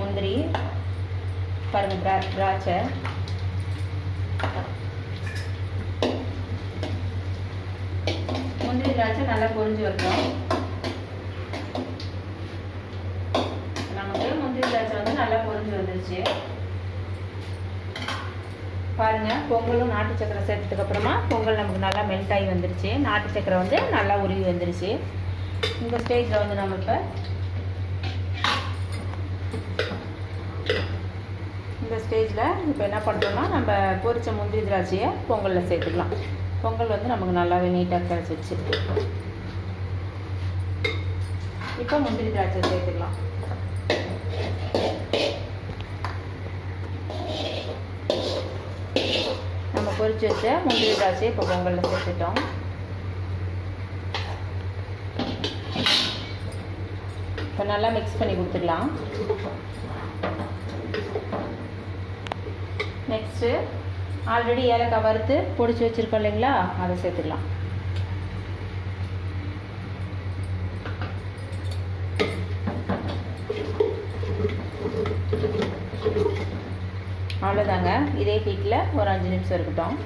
முந்திரி பாருங்க திரா திராட்சை. முந்திரி திராட்சை நல்லா பொரிஞ்சு வைக்கணும் நமக்கு முந்திரி திராட்சை வந்து நல்லா பொரிஞ்சு வந்துருச்சு. பாருங்க பொங்கலும் நாட்டு சக்கரை சேர்த்ததுக்கு அப்புறமா பொங்கல் நமக்கு நல்லா மெல்ட் ஆகி வந்துருச்சு. நாட்டு சக்கரை வந்து நல்லா உருகி வந்துருச்சு. இந்த ஸ்டேஜில் வந்து நம்ம இப்போ இந்த ஸ்டேஜில் இப்போ என்ன பண்ணுறோம்னா நம்ம பொரித்த முந்திரி திராட்சையை பொங்கலில் சேர்த்துக்கலாம். பொங்கல் வந்து நமக்கு நல்லாவே நீட்டாக கிடச்சிருச்சு இப்போ முந்திரி திராட்சை சேர்த்துக்கலாம். நம்ம பொரிச்சு வச்ச முந்திரி திராட்சையை இப்போ பொங்கலில் சேர்த்துட்டோம். இப்போ நல்லா மிக்ஸ் பண்ணி கொடுத்துக்கலாம் நெக்ஸ்ட்டு ஆல்ரெடி ஏலக்காய் வறுத்து பொடிச்சு வச்சுருக்கோம் இல்லைங்களா? அதை சேர்த்துக்கலாம். அவ்வளோதாங்க இதே ஹீட்டில் ஒரு அஞ்சு நிமிஷம் இருக்கட்டும்.